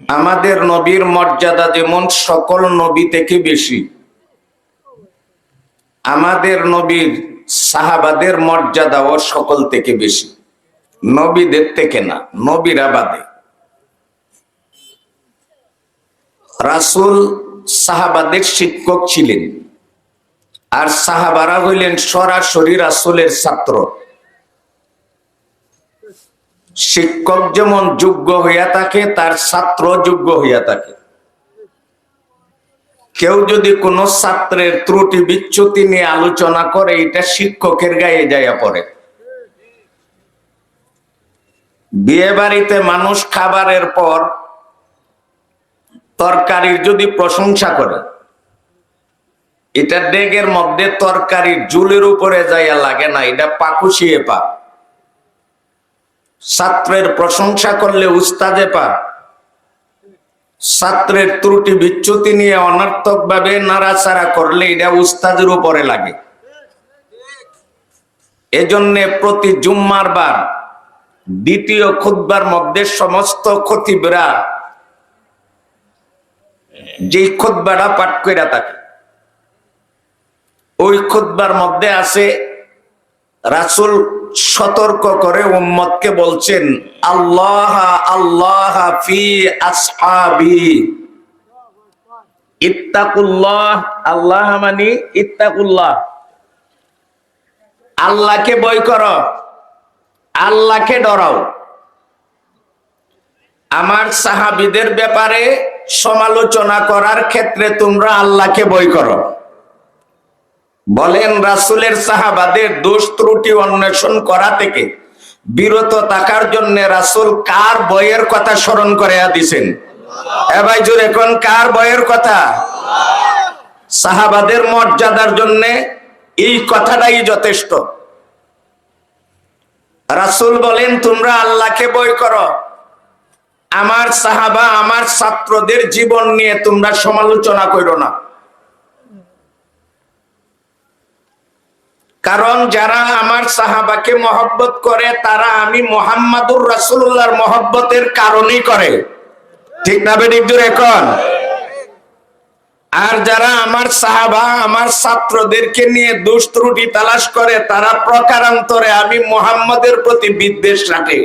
আমাদের নবীর মর্যাদা যেমন সকল নবী থেকে বেশি, আমাদের নবীর সাহাবাদের মর্যাদাও সকল থেকে বেশি, নবীদের থেকে না, নবীরা বাদে রাসুল সাহাবাদের শিক্ষক ছিলেন, আর সাহাবারা হইলেন সরাসরি রাসুলের ছাত্র। শিক্ষক যেমন যোগ্য হইয়া থাকে, তার ছাত্র যোগ্য হইয়া থাকে। কেউ যদি কোনো ছাত্রের ত্রুটি বিচ্যুতি নিয়ে আলোচনা করে, এটা শিক্ষকের গায়ে যাইয়া পড়ে। বিয়ে বাড়িতে মানুষ খাবারের পর তরকারির যদি প্রশংসা করে, এটা ডেগের মধ্যে তরকারির জুলের উপরে যাইয়া লাগে না, এটা পাকুশিয়ে পা ছাত্রের প্রশংসা করলে উস্তাদে পা। ছাত্রের ত্রুটি বিচ্যুতি নিয়ে অনার্থক ভাবে নাড়াচাড়া করলে এটা উস্তাদের উপরে লাগে। এজন্য প্রতি জুম্মার বার, দ্বিতীয় খুদ্বার মধ্যে সমস্ত খতিবরা যে খুদ্বাটা পাঠ করে থাকে, ওই খুদ্বার মধ্যে আছে রাসুল সতর্ক করে উম্মতকে বলছেন, আল্লাহ আল্লাহ ফি আসহাবি। ইত্তাকুল্লাহ, আল্লাহ মানি ইত্তাকুল্লাহ। আল্লাহকে বই করো, আল্লাহকে ডরাও। আমার সাহাবিদের ব্যাপারে সমালোচনা করার ক্ষেত্রে তোমরা আল্লাহকে বই করো। বলেন রাসুলের সাহাবাদের দোষ ত্রুটি অন্বেষণ করা থেকে বিরত থাকার জন্য রাসুল কার বইয়ের কথা স্মরণ করে দিছেন এবার কোন কার বইয়ের কথা? সাহাবাদের মর্যাদার জন্য এই কথাটাই যথেষ্ট। রাসুল বলেন, তোমরা আল্লাহকে বই করো। আমার সাহাবা, আমার ছাত্রদের জীবন নিয়ে তোমরা সমালোচনা করো না। কারণ যারা আমার সাহাবাকে মহব্বত করে, তারা আমি মোহাম্মদুর রাসুল্লাহর মহব্বতের কারণেই করে। ঠিক না বেডিকদুর এখন আর যারা আমার সাহাবা, আমার ছাত্রদেরকে নিয়ে দোষ ত্রুটি তালাশ করে, তারা প্রকারান্তরে আমি মোহাম্মদের প্রতি বিদ্বেষ রাখে।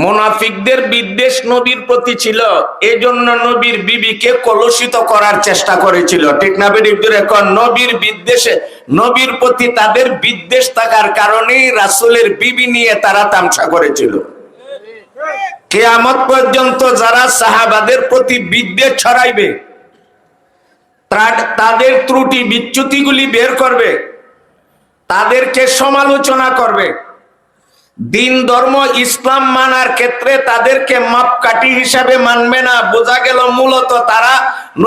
মোনাফিকদের বিদ্বেষ নবীর প্রতি ছিল, এজন্য নবীর বিবিকে কলুষিত করার চেষ্টা করেছিল। ঠিক না এখন নবীর বিদ্বেষে, নবীর প্রতি তাদের বিদ্বেষ থাকার কারণেই রাসুলের বিবি নিয়ে তারা তামসা করেছিল। কেয়ামত পর্যন্ত যারা সাহাবাদের প্রতি বিদ্বেষ ছড়াইবে তাদের ত্রুটি বিচ্যুতিগুলি বের করবে, তাদেরকে সমালোচনা করবে। দিন ধর্ম ইসলাম মানার ক্ষেত্রে তাদেরকে মাপকাঠি হিসাবে মানবে না। বোঝা গেল মূলত তারা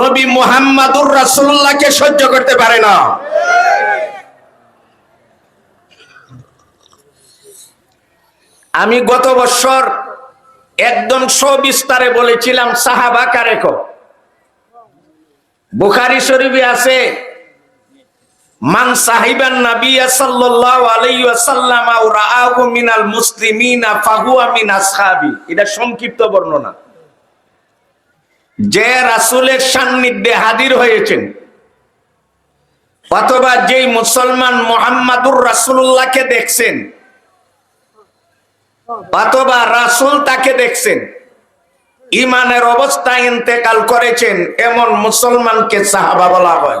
নবী মুহাম্মাদুর রাসুল্লাহকে সহ্য করতে পারে না। আমি গত বছর একদম সবিস্তারে বলেছিলাম, সাহাবা কারেক বুখারি শরীফে আছে মান সাহিবান নাবিয়া সাল্লাল্লাহু আলাইহি ওয়াসাল্লাম আও রাআহু মিনাল মুসলিমিনা ফাহুয়া মিন আসহাবি। এটা সংক্ষিপ্ত বর্ণনা। যে রাসূলের সান্নিধ্যে হাজির হয়েছেন, অথবা যেই মুসলমান মোহাম্মদুর রাসূলুল্লাহকে দেখছেন, অথবা রাসূল তাকে দেখছেন ইমানের অবস্থায় ইন্তেকাল করেছেন, এমন মুসলমানকে সাহাবা বলা হয়।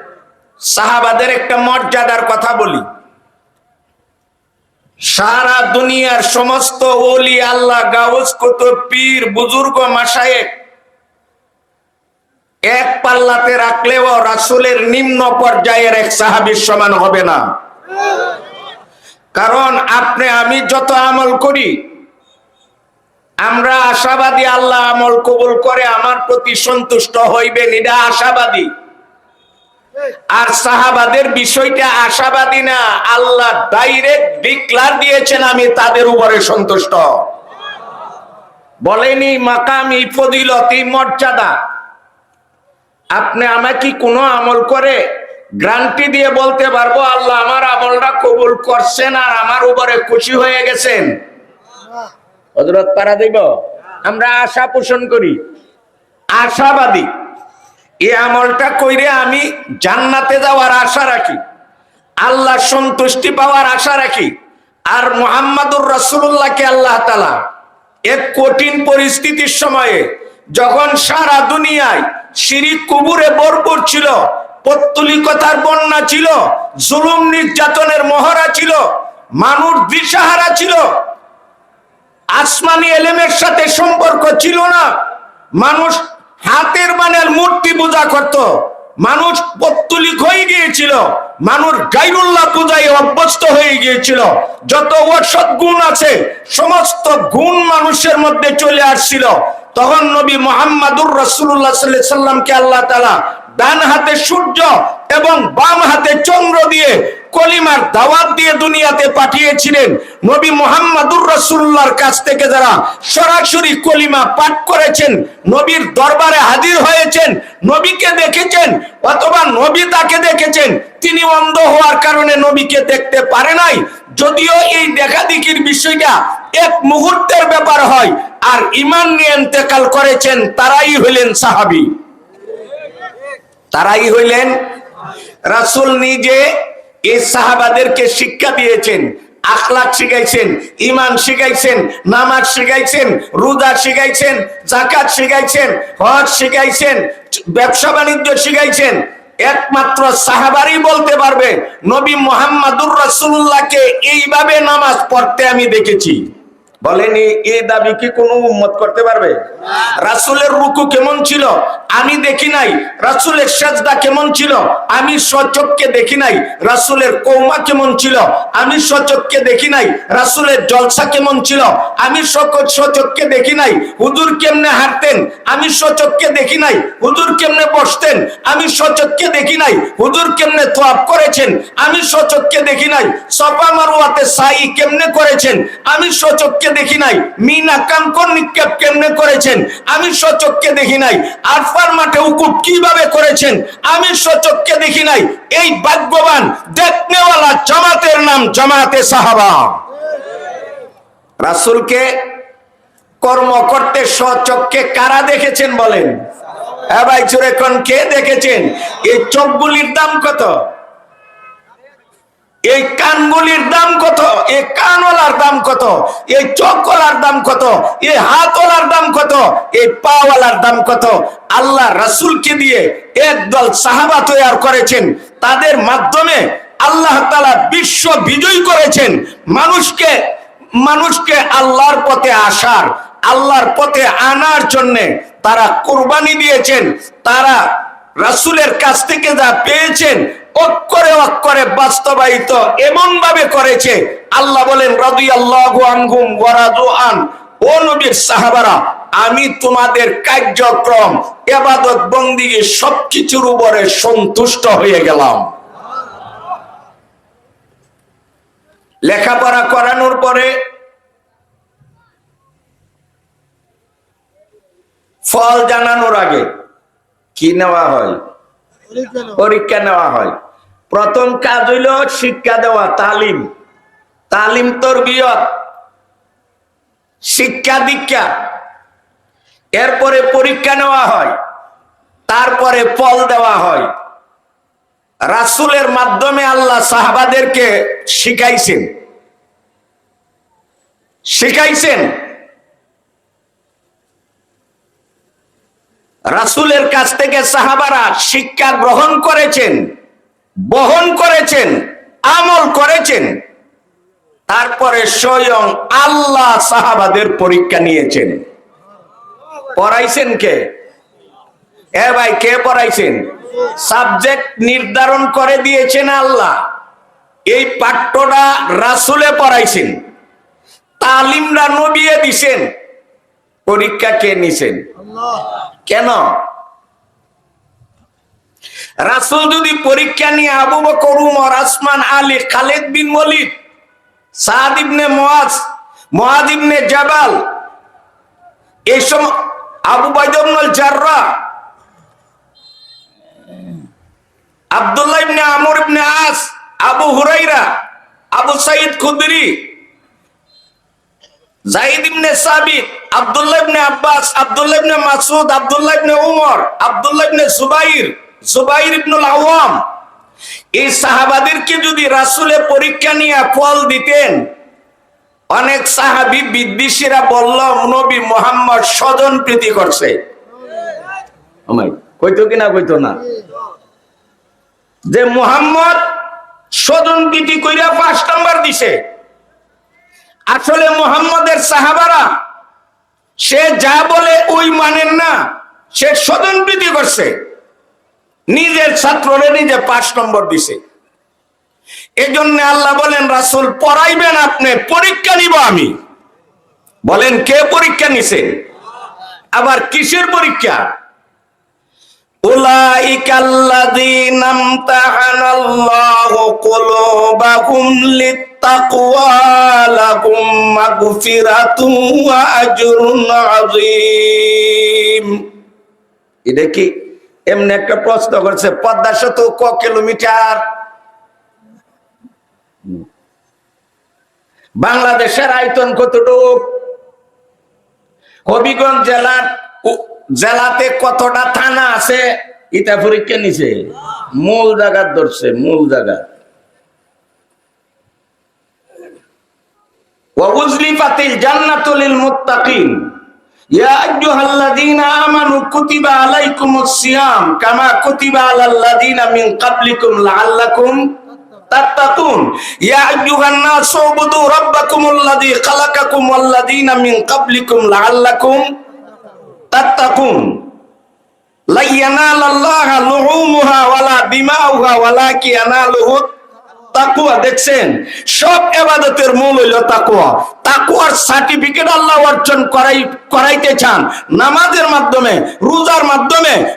সাহাবাদের একটা মর্যাদার কথা বলি। সারা দুনিয়ার সমস্ত ওলি আল্লাহ গাউস কত পীর বুজুর্গ মাসায়েক এক পাল্লাতে রাখলেও রাসুলের নিম্ন পর্যায়ের এক সাহাবির সমান হবে না। কারণ আপনি, আমি যত আমল করি, আমরা আশাবাদী আল্লাহ আমল কবুল করে আমার প্রতি সন্তুষ্ট হইবেন এটা আশাবাদী আর সাহাবাদের বিষয়টা আশাবাদী না। আল্লাহ ডাইরেক্ট ডিক্লার দিয়েছেন, আমি তাদের উপরে সন্তুষ্ট। বলেনি, মাকামি ফদিলতি মর্যাদা। আপনি আমাকে কোনো আমল করে গ্রান্টি দিয়ে বলতে পারব, আল্লাহ আমার আমলটা কবুল করছেন আর আমার উপরে খুশি হয়ে গেছেন। আমরা আশা পোষণ করি। আশাবাদী। এই আমলটা কইরে আমি জান্নাতে যাওয়ার আশা রাখি, আল্লাহ সন্তুষ্টি পাওয়ার আশা রাখি, আর মোহাম্মদুর রসুল্লাহকে আল্লাহ তালা এক কঠিন পরিস্থিতির সময়ে যখন সারা দুনিয়ায় শিরিক কুবুরে ভরপুর ছিল, পত্তলিকতার বন্যা ছিল, জুলুম নির্যাতনের মহড়া ছিল, মানুষ দিশাহারা ছিল, আসমানি এলেমের সাথে সম্পর্ক ছিল না, মানুষ হাতের বানের মূর্তি পূজা করত। মানুষ পত্তলিক হয়ে গিয়েছিল। মানুষ গাইরুল্লাহ পূজায় অভ্যস্ত হয়ে গিয়েছিল। যত অসৎ গুণ আছে, সমস্ত গুণ মানুষের মধ্যে চলে আসছিল। তখন নবী মোহাম্মদুর রসুল্লাহ সাল্লামকে আল্লাহ তালা ডান হাতে সূর্য এবং বাম হাতে চন্দ্র দিয়ে কলিমার দাওয়াত দিয়ে দুনিয়াতে পাঠিয়েছিলেন নবী মোহাম্মদুর রসুল্লাহর কাছ থেকে যারা সরাসরি কলিমা পাঠ করেছেন, নবীর দরবারে হাজির হয়েছেন, নবীকে দেখেছেন অথবা নবী তাকে দেখেছেন, তিনি অন্ধ হওয়ার কারণে নবীকে দেখতে পারে নাই। যদিও এই দেখাদেখির বিষয়টা এক মুহূর্তের ব্যাপার হয়, আর ইমান নিয়ে ইন্তেকাল করেছেন, তারাই হইলেন সাহাবী। তারাই হইলেন রাসুল নিজে এই সাহাবাদেরকে শিক্ষা দিয়েছেন, আখলাক শিখাইছেন ইমান শিখাইছেন, নামাজ শিখাইছেন রুদা শিখাইছেন জাকাত শিখাইছেন, হজ শিখাইছেন, ব্যবসা বাণিজ্য শিখাইছেন। একমাত্র সাহাবারই বলতে পারবে, নবী মোহাম্মদুর রাসুল্লাহকে এইভাবে নামাজ পড়তে আমি দেখেছি। বলেনি এই দাবি কি কোনো উম্মত করতে পারবে? রাসুলের রুকু কেমন ছিল? আমি দেখি নাই। রাসুলের সাজদা কেমন ছিল? আমি সচককে দেখি নাই। রাসুলের কৌমা কেমন ছিল? আমি সচককে দেখি নাই। রাসুলের জলসা কেমন ছিল? আমি সচককে দেখি নাই। হুজুর কেমনে হাঁটতেন? আমি সচককে দেখি নাই। হুজুর কেমনে বসতেন? আমি সচককে দেখি নাই। হুজুর কেমনে তোয়াব করেছেন? আমি সচককে দেখি নাই। সফা মারুয়াতে সাই কেমনে করেছেন? আমি সচককে দেখি নাই। মিনা কাঙ্কন নিক্ষেপ কেমনে করেছেন? আমি সচককে দেখি নাই। আরফার মাঠে উকুট কীভাবে করেছেন? আমি সচককে দেখি নাই। এই ভাগ্যবান দেখনেওয়ালা জামাতের নাম জামাতে সাহাবা। রাসুলকে কর্ম করতে সচককে কারা দেখেছেন বলেন? হ্যাঁ ভাই চুরে কে দেখেছেন? এই চোখগুলির দাম কত? এই কানগুলির দাম কত? এই কানওয়ালার দাম কত? এই চোখওয়ালার দাম কত? এই হাতওয়ালার দাম কত? এই পাওয়ালার দাম কত? আল্লাহ রাসুলকে দিয়ে একদল সাহাবা তৈরি করেছেন। তাদের মাধ্যমে আল্লাহ তালা বিশ্ব বিজয় করেছেন। মানুষকে মানুষকে আল্লাহর পথে আসার, আল্লাহর পথে আনার জন্যে তারা কোরবানি দিয়েছেন। তারা রাসুলের কাছ থেকে যা পেয়েছেন অক্ষরে অক্ষরে বাস্তবায়িত এমন ভাবে করেছে। আল্লাহ বলেন রাদি আল্লাহ আন, ও নবীর সাহাবারা, আমি তোমাদের কার্যক্রম, এবাদত বন্দিগে সবকিছুর উপরে সন্তুষ্ট হয়ে গেলাম। লেখাপড়া করানোর পরে ফল জানানোর আগে কি নেওয়া হয়? পরীক্ষা নেওয়া হয়। প্রথম কাজ হইল শিক্ষা দেওয়া, তালিম। তালিম তরবিয়ত। শিক্ষা দীক্ষা। এরপরে পরীক্ষা নেওয়া হয়। তারপরে ফল দেওয়া হয়। রাসুলের মাধ্যমে আল্লাহ সাহাবাদেরকে শিখাইছেন। শিখাইছেন? রাসুলের কাছ থেকে সাহাবারা শিক্ষা গ্রহণ করেছেন, বহন করেছেন, আমল করেছেন। তারপরে স্বয়ং আল্লাহ সাহাবাদের পরীক্ষা নিয়েছেন। পড়াইছেন কে? এ ভাই, কে পড়াইছেন? সাবজেক্ট নির্ধারণ করে দিয়েছেন আল্লাহ। এই পাঠ্যটা রাসুলে পড়াইছেন। তালিমরা নবিয়ে দিছেন। পরীক্ষা কে নিছেন? কেন? রাসুল যদি পরীক্ষা নিয়ে আবু বকর, উমর, আসমান, আলী, খালেদ বিন ওয়ালিদ, সাদ ইবনে মুয়াজ মুয়াজ ইবনে জাবাল, এই সময় আবু বাইদুল জাররা, আব্দুল্লাহ ইবনে আমর ইবনে আস, আবু হুরাইরা আবু সাইদ খুদরি পরীক্ষা নিয়ে ফল দিতেন, অনেক সাহাবী বিদ্বেষীরা বলল, নবী মোহাম্মদ স্বজন প্রীতি করছে। কইতো কিনা কইতো না? যে মোহাম্মদ স্বজন প্রীতি কইরা পাঁচ নাম্বার দিছে। আসলে মোহাম্মদের সাহাবারা, সে যা বলে ওই মানেন না। সে স্বজন প্রীতি করছে। নিজের ছাত্ররে নিজে পাঁচ নম্বর দিছে। এজন্য আল্লাহ বলেন, রাসূল, পড়াইবেন আপনি, পরীক্ষা নিব আমি। বলেন, কে পরীক্ষা নিছে? আবার, কিসের পরীক্ষা? উলাইকাল্লাযীনা আমতাহানাল্লাহু কুলুবাহুম লিত্তাকওয়া লাহুম মাগফিরাতুন ওয়া আজরুন আযীম। এটা কি এমনি একটা প্রশ্ন করছে, পদ্মা সেতু ক কিলোমিটার? বাংলাদেশের আয়তন কতটুক? হবিগঞ্জ জেলার জেলাতে কতটা থানা আছে ইটা পরীক্ষা নিছে মূল জায়গা ধরছে মূল জায়গা وأزلفت الجنة للمتقين يا أيها الذين آمنوا كتب عليكم الصيام كما كتب على الذين من قبلكم لعلكم تتقون يا أيها الناس اعبدوا ربكم الذي خلقكم والذين من قبلكم لعلكم تتقون তাত্তাকুন। লা ইয়ানালাল্লাহা লুহুমুহা তাকুয়া। দেখছেন? সব এবাদতের মূল হইল তাকুয়া। তাকুয়ার সার্টিফিকেট আল্লাহ অর্জন করাই করাইতে চান। নামাজের মাধ্যমে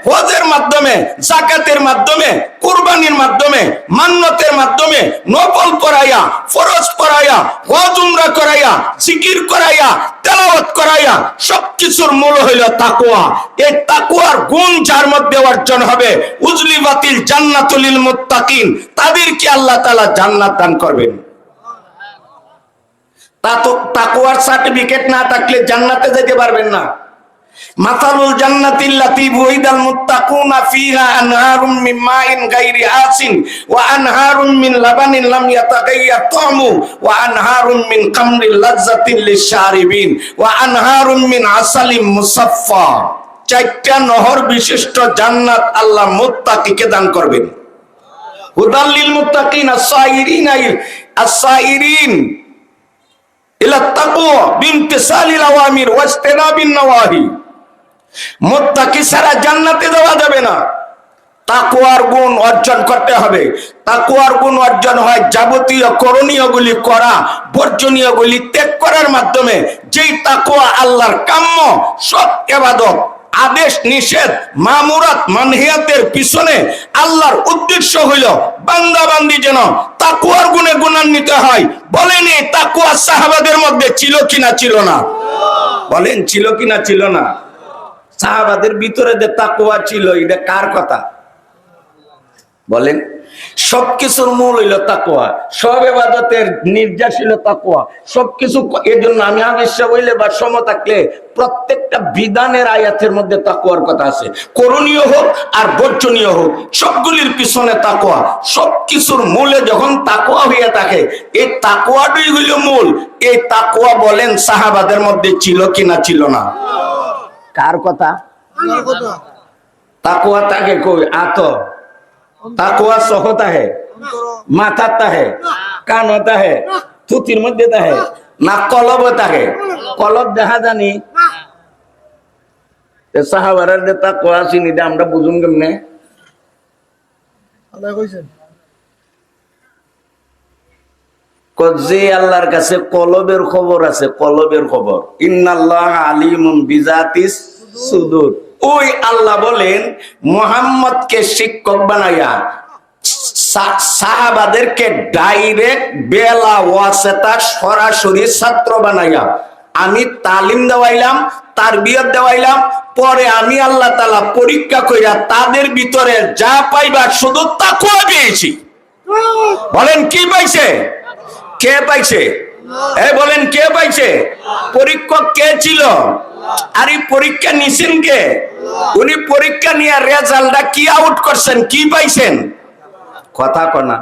হজের মাধ্যমে, জাকাতের মাধ্যমে, কুরবানির মাধ্যমে, মান্নতের মাধ্যমে নফল করাইয়া ফরজ করাইয়া হজ উমরা করাইয়া, জিকির করাইয়া, তেলাওয়াত করাইয়া, সবকিছুর মূল হইল তাকুয়া এই তাকুয়ার গুণ যার মধ্যে অর্জন হবে, উজলি বাতিল জান্নাতুলিল মুত্তাকিন, তাদেরকে আল্লাহ তাআলা জান্নাত দান করবেন। তা তো তাকুয়ার সার্টিফিকেট না থাকলে জান্নাতে যেতে পারবেন না। মাসালুল জান্নাতিল্লাতি বুইদাল মুত্তাকুনা ফিহা আনহারুম মিন মাইন গায়রি আসিন ওয়া আনহারুম মিন লাবানিন লাম ইয়াতাগাইয়ার তামু ওয়া আনহারুম মিন খামরিল লাযযাতিন লিশারিবিন ওয়া আনহারুম মিন আসালিম মুসাফফা। চারটা নহর বিশিষ্ট জান্নাত আল্লাহ মুত্তাকিকে দান করবেন। হুদাল্লিল মুত্তাকিন আস-সাইরিন ইলা তাকওয়া বিনতিসালিল আওয়ামির ওয়াজতিনাবিন নওয়াহি। মুত্তাকি ছাড়া জান্নাতে যাওয়া যাবে না। তাকুয়ার গুণ অর্জন করতে হবে। তাকুয়ার গুণ অর্জন হয় যাবতীয় করণীয় গুলি করা বর্জনীয় গুলি ত্যাগ করার মাধ্যমে। যেই তাকুয়া আল্লাহর কাম্য সব এবাদত আদেশ, নিষেধ, মামুরাত, মানহিয়াতের পিছনে আল্লাহর উদ্দেশ্য হইল বান্দা বান্দি যেন তাকুয়ার গুণে গুণান্বিত হয়। বলেন তাকুয়া সাহাবাদের মধ্যে ছিল কিনা ছিল না? বলেন ছিল কিনা ছিল না? সাহাবাদের ভিতরে যে তাকুয়া ছিল, এটা কার কথা? বলেন, সবকিছুর মূল হইল তাকুয়া সব এবাদতের নির্যাস হইল তাকুয়া সবকিছু এর জন্য আমি আবেশ্য হইলে বা সম থাকলে প্রত্যেকটা বিধানের আয়াতের মধ্যে তাকুয়ার কথা আছে। করণীয় হোক আর বর্জনীয় হোক, সবগুলির পিছনে তাকুয়া সবকিছুর মূলে যখন তাকুয়া হইয়া থাকে, এই তাকুয়াটাই হইল মূল। এই তাকুয়া বলেন সাহাবাদের মধ্যে ছিল কিনা, ছিল না। কার কথা? তাকুয়া তাকে কই? আত। তাকুয়া সহতা হে মাথার তাহে। কান তাহে। থুতির মধ্যে তাহে। না কলব তাহে। কলব দেখা জানি। সাহাবারের যে তাকুয়া চিনি দে আমরা বুঝুন কেমনে ক- যে আল্লাহর কাছে কলবের খবর আছে, কলবের খবর। ইন্নাল্লাহ আলিমুন বিজাতিস সুদূর। ওই আল্লাহ বলেন, মোহাম্মদকে শিক্ষক বানাইয়া সাহাবাদেরকে ডাইরেক্ট বেলা ওয়াসেতা সরাসরি ছাত্র বানাইয়া আমি তালিম দেওয়াইলাম তার বিয়ত দেওয়াইলাম, পরে আমি আল্লাহ তালা পরীক্ষা কইরা তাদের ভিতরে যা পাইবার শুধু তাকুয়া পেয়েছি। বলেন কি পাইছে? কে পাইছে? এ বলেন, কে পাইছে? পরীক্ষক কে ছিল? আর এই পরীক্ষা নিছেন কে? উনি পরীক্ষা নিয়ে রেজাল্টটা কি আউট করছেন, কি পাইছেন? কথা কনা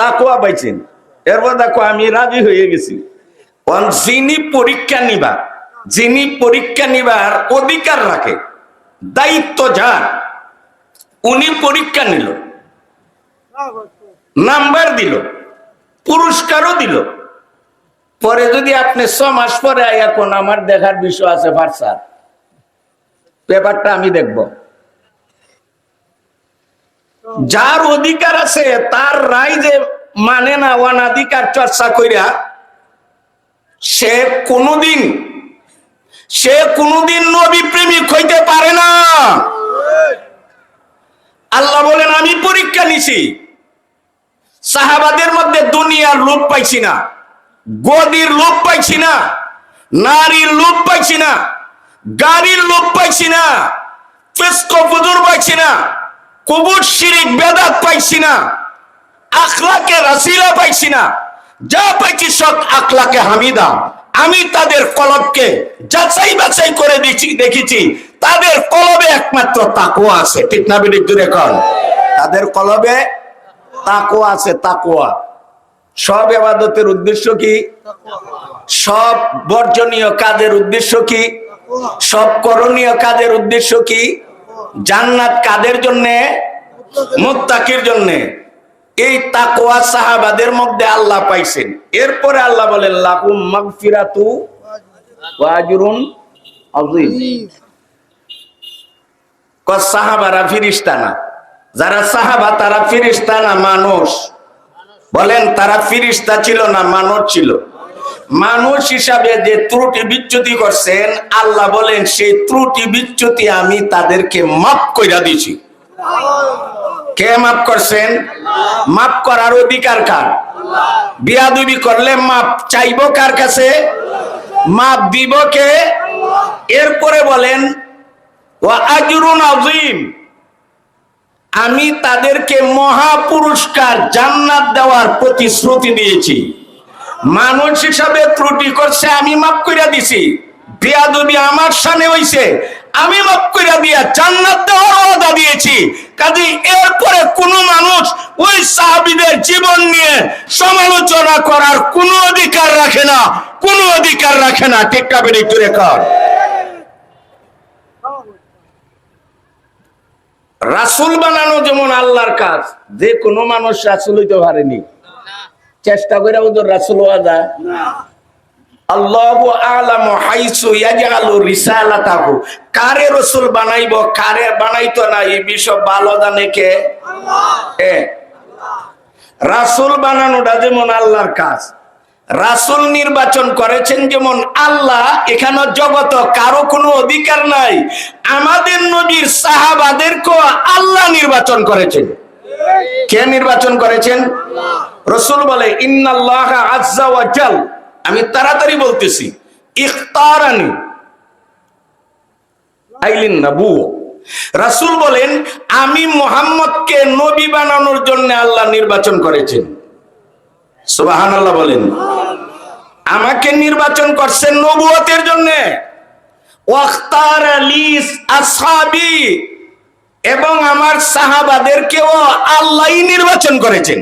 তাকুয়া পাইছেন? এরপর দেখো, আমি রাজি হয়ে গেছি। যিনি পরীক্ষা নিবা, যিনি পরীক্ষা নিবার অধিকার রাখে, দায়িত্ব যার, উনি পরীক্ষা নিল, নাম্বার দিল। পুরস্কারও দিল। পরে যদি আপনি ছ মাস পরে এখন আমার দেখার বিষয় আছে ভার্সার পেপারটা আমি দেখব। যার অধিকার আছে, তার রায় যে মানে না, অনাধিকার চর্চা কইরা, সে কোনোদিন সে কোনোদিন নবী প্রেমিক হইতে পারে না। আল্লাহ বলেন, আমি পরীক্ষা নিছি। সাহাবাদের মধ্যে দুনিয়ার লোভ পাইছি না, গদির লোভ পাইছি না, নারীর লোভ পাইছি না, গাড়ির লোভ পাইছি না ফুজুর পাইছি না, কবুর শিরিক বেদাত পাইছি না, আখলাকে রাসিলা পাইছি না, যা পাইছি সব আখলাকে হামিদা। আমি তাদের কলবকে যাচাই বাছাই করে দিচ্ছি দেখেছি, তাদের কলবে একমাত্র তাকুয়া আছে। ঠিক না বিদিক দূরে তাদের কলবে তাকুয়া আছে তাকুয়া সব এবাদতের উদ্দেশ্য কি? সব বর্জনীয় কাজের উদ্দেশ্য কি? সব করণীয় কাজের উদ্দেশ্য কি? জান্নাত কাদের জন্যে? মুত্তাকির জন্যে। এই তাকওয়া সাহাবাদের মধ্যে আল্লাহ পাইছেন। এরপরে আল্লাহ বলেন লাকুম মাগফিরাতু ওয়া আজরুন আযীম। ক সাহাবারা ফিরিস্তা না। যারা সাহাবা, তারা ফিরিস্তা না মানুষ? বলেন, তারা ফিরিস্তা ছিল না মানুষ ছিল? মানুষ হিসাবে যে ত্রুটি বিচ্যুতি করছেন, আল্লাহ বলেন, সেই ত্রুটি বিচ্যুতি আমি তাদেরকে মাফ কইরা দিছি কে মাফ করছেন? মাফ করার অধিকার কার? বিয়াদুবি করলে মাপ চাইব কার কাছে? মাপ দিব কে? এরপরে বলেন, ওয়া আজরুন আযীম। আমি তাদেরকে মহা পুরস্কার জান্নাত দেওয়ার প্রতিশ্রুতি দিয়েছি। মানুষ হিসাবে ত্রুটি করছে, আমি মাফ কইরা দিছি। বিয়াদবি আমার সামনে হইছে, আমি মাফ কইরা দিয়া জান্নাত দেওয়ার ওয়াদা দিয়েছি। কাজে এরপরে কোন মানুষ ওই সাহাবীদের জীবন নিয়ে সমালোচনা করার কোনো অধিকার রাখে না, কোনো অধিকার রাখে না। ঠিক কাবে একটু রেকর্ড? রাসুল বানানো যেমন আল্লাহর কাজ যে কোনো মানুষ রাসুল হইতে পারেনি। চেষ্টা করে ওদের রাসুল হওয়া যায়। আল্লাহু আলামু হাইসু ইয়াজআলু রিসালাতাহু। কারে রাসূল বানাইব কারে বানাইতো না এই বিষয় ভালো জানে কে? রাসূল বানানোটা যেমন আল্লাহর কাজ রাসূল নির্বাচন করেছেন যেমন আল্লাহ এখানে জগত কারও কোনো অধিকার নাই। আমাদের নবীর সাহাবাদেরকেও আল্লাহ নির্বাচন করেছেন। কে নির্বাচন করেছেন? রসুল বলে ইন্নাল্লাহ আজ্জা আমি তাড়াতাড়ি বলতেছি ইখতারানি আইলিন নবু রাসূল বলেন আমি মোহাম্মদকে নবী বানানোর জন্য আল্লাহ নির্বাচন করেছেন। সুবহানাল্লাহ বলেন। আমাকে নির্বাচন করছেন নবুয়তের জন্য। ওয়াখতার লিস আসহাবি, এবং আমার সাহাবাদেরকেও আল্লাহই নির্বাচন করেছেন।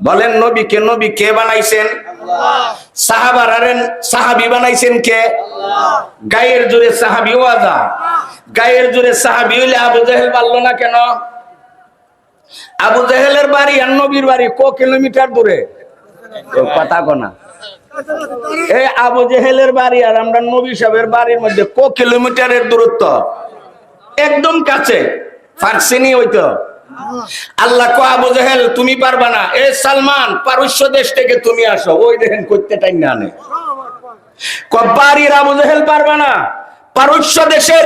বলেন নবী কে বানাইছেন? বানাইছেন কে? হইলে আবু আবু জাহেলের বাড়ি আর নবীর বাড়ি ক কিলোমিটার দূরে? কথা কনা। এই আবু জেহেলের বাড়ি আর আমরা নবী সাহেবের বাড়ির মধ্যে ক কিলোমিটারের দূরত্ব? একদম কাছে। ফার্সিনি হইতো। আল্লাহ কো আবু জাহেল, তুমি পারবা না। এ সালমান পারস্য দেশ থেকে তুমি আসো। ওই দেখেন করতে টাইম না আনে আবু জাহেল পারবা না। পারস্য দেশের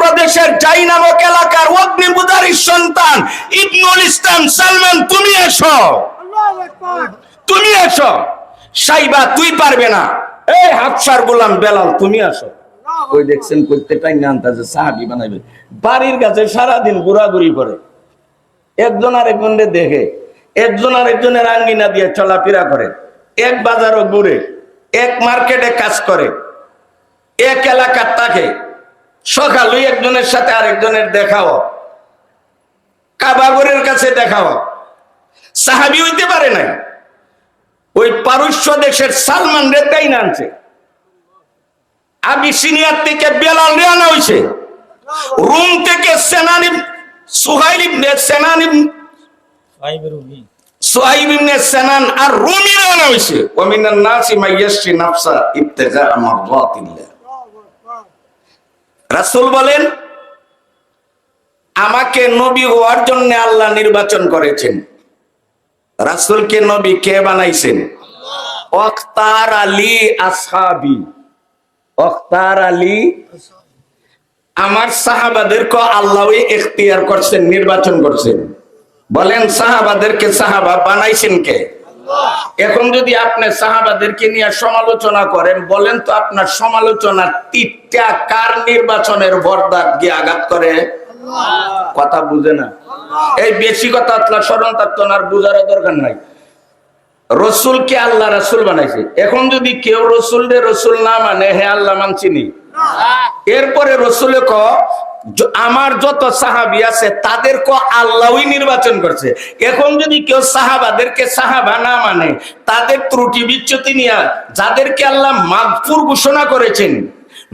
প্রদেশের জাই নামক এলাকার অগ্নিপুজারীর সন্তান ইবনুল ইসলাম সালমান, তুমি এসো। তুমি এসো। সাইবা, তুই পারবে না। এই হাফসার গোলাম বেলাল, তুমি আসো। ওই দেখছেন করতে টাইম না সাহাবি বানাইবে। বাড়ির কাছে সারাদিন ঘোরাঘুরি করে। একজন আর একজনের দেখে, একজন আর একজনের আঙ্গিনা দিয়ে চলাফেরা করে। এক বাজারও ঘুরে, এক মার্কেটে কাজ করে, এক এলাকার তাকে সকালই একজনের সাথে আরেকজনের দেখাও। কাবাগরের কাছে দেখাও। সাহাবি হইতে পারে নাই। ওই পারস্য দেশের সালমান রে তাই নানছে আবিসিনিয়ার থেকে বেলাল রে আনা হয়েছে রুম থেকে সেনানি সুহাইল ইবনে সেনান ইবনে সুহাইব ইবনে সেনান আর রুমি রে আনা হয়েছে নাসি নাফসা ইবতিগা মারদাতিল্লাহ রাসূল বলেন আমাকে নবী হওয়ার জন্য আল্লাহ নির্বাচন করেছেন। রাসূলকে নবী কে বানাইছেন? অখতার আলী আসহাবি। অখতার আলী। আমার সাহাবাদেরকে আল্লাহ এখতিয়ার করছেন নির্বাচন করছেন। বলেন সাহাবাদেরকে সাহাবা বানাইছেন কে? এখন যদি আপনি সাহাবাদেরকে নিয়ে সমালোচনা করেন বলেন তো আপনার সমালোচনা তিনটা কার নির্বাচনের বরদাত গিয়ে আঘাত করে? কথা বুঝে না। এই বেশি কথা আপনার স্মরণ থাকতো না, আর বুঝারও দরকার নাই। রসুলকে আল্লাহ রসুল বানাইছে। এখন যদি কেউ রসুল রে রসুল না মানে হে আল্লাহ মানছিনি এরপরে রসুলে ক আমার যত সাহাবি আছে, তাদের ক আল্লাহই নির্বাচন করছে। এখন যদি কেউ সাহাবাদেরকে সাহাবা না মানে তাদের ত্রুটি বিচ্যুতি নিয়ে যাদেরকে আল্লাহ মাগফুর ঘোষণা করেছেন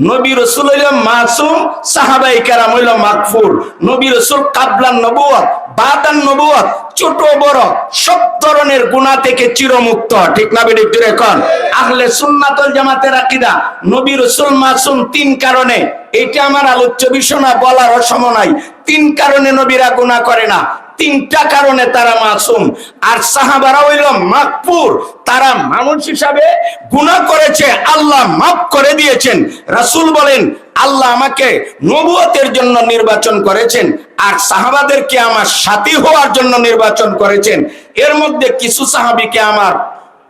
নবী রসুল হইল মাসুম, সাহাবাই কারাম হইল মাগফুর নবী রসুল কাবলান নবুয়ত, বাদান নবুয়ত, ছোট বড়, সব ধরনের গুণা থেকে চিরমুক্ত, ঠিক না বেডিক জুড়ে কন? আহলে সুন্নাতুল জামাতের আকীদা, নবী রসুল মাসুম তিন কারণে এটা আমার আলোচ্য বিষয় না, বলার অসম নাই। তিন কারণে নবীরা গুণা করে না। তিনটা কারণে তারা মাসুম। আর সাহাবারা হইল মাকপুর তারা মানুষ হিসাবে গুণা করেছে, আল্লাহ মাফ করে দিয়েছেন। রাসূল বলেন, আল্লাহ আমাকে নবুয়তের জন্য নির্বাচন করেছেন, আর সাহাবাদেরকে আমার সাথী হওয়ার জন্য নির্বাচন করেছেন। এর মধ্যে কিছু সাহাবিকে আমার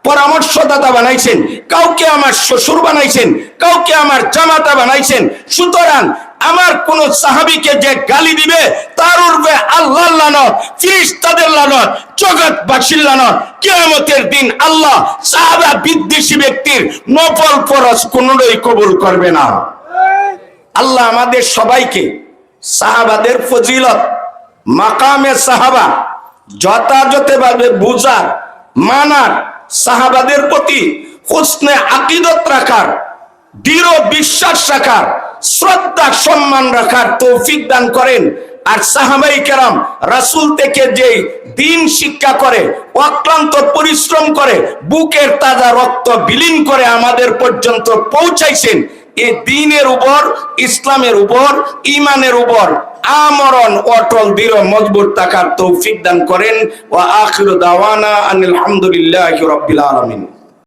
পরামর্শদাতা বানাইছেন, কাউকে আমার শ্বশুর বানাইছেন, কাউকে আমার জামাতা বানাইছেন। সুতরাং আমার কোন সাহাবিকে যে গালি দিবে, তার উঠবে আল্লাহ লানত, ফিরিস্তাদের লানত, জগৎবাসীর লানত। কিয়ামতের দিন আল্লাহ সাহাবা বিদ্বেষী ব্যক্তির নফল ফরজ কোনোটাই কবুল করবে না। আল্লাহ আমাদের সবাইকে সাহাবাদের ফজিলত, মাকামে সাহাবা, যথাযথভাবে বুঝার, মানার, সাহাবাদের প্রতি হুসনে আকিদত রাখার, দৃঢ় বিশ্বাস রাখার শ্রদ্ধা, সম্মান রাখার তৌফিক দান করেন। আর সাহাবাই কেরাম রাসূল থেকে যে দিন শিক্ষা করে, অক্লান্ত পরিশ্রম করে, বুকের তাজা রক্ত বিলীন করে আমাদের পর্যন্ত পৌঁছাইছেন এই দিনের উপর, ইসলামের উপর, ইমানের উপর আমরণ, অটল, দৃঢ়, মজবুত থাকার তৌফিক দান করেন। ও আখির দাওয়ানা আনিল হামদুলিল্লাহি রাব্বিল আলামিন।